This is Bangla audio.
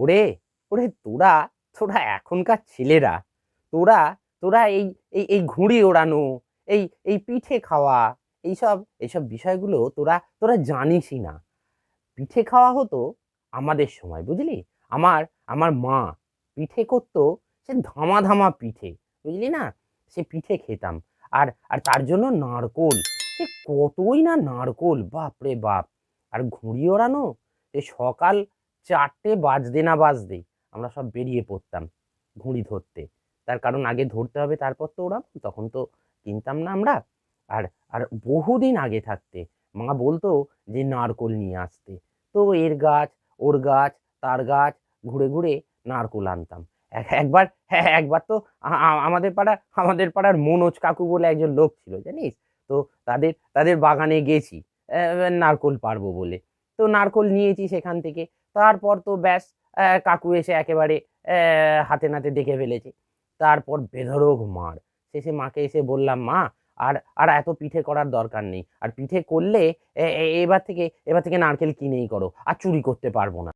ওরে ওরে তোরা তোরা এখনকার ছেলেরা, তোরা তোরা এই এই এই ঘুড়ি ওড়ানো, এই এই পিঠে খাওয়া, এইসব এইসব বিষয়গুলো তোরা তোরা জানিসই না। পিঠে খাওয়া হতো আমাদের সময়, বুঝলি? আমার আমার মা পিঠে করতো, সে ধামা ধামা পিঠে, বুঝলি না? সে পিঠে খেতাম। আর আর তার জন্য নারকোল, সে কতই না নারকোল বাপ রে বাপ। আর ঘুড়ি ওড়ানো, সে সকাল চারটে বাজতে না বাজতে আমরা সব বেরিয়ে পড়তাম ঘুড়ি ধরতে। তার কারণ আগে ধরতে হবে, তারপর তো ওরা তখন তো কিনতাম না আমরা। আর আর বহুদিন আগে থাকতে, মা বলতো যে নারকোল নিয়ে আসতে। তো এর গাছ, ওর গাছ, তার গাছ, ঘুরে ঘুরে নারকোল আনতাম। একবার হ্যাঁ একবার তো আমাদের পাড়া, আমাদের পাড়ার মনোজ কাকু বলে একজন লোক ছিল, জানিস? তো তাদের তাদের বাগানে গেছি নারকোল পারব বলে। তো নারকোল নিয়েছি সেখান থেকে। তারপর তো ব্যাস কাকু এসে একেবারে হাতে নাতে দেখে ফেলেছে। তারপর বেধরক মার। শেষে মাকে এসে বললাম, মা, আর আর এত পিঠে করার দরকার নেই। আর পিঠে করলে এবার থেকে এবার থেকে নারকেল কিনেই করো। আর চুরি করতে পারব না।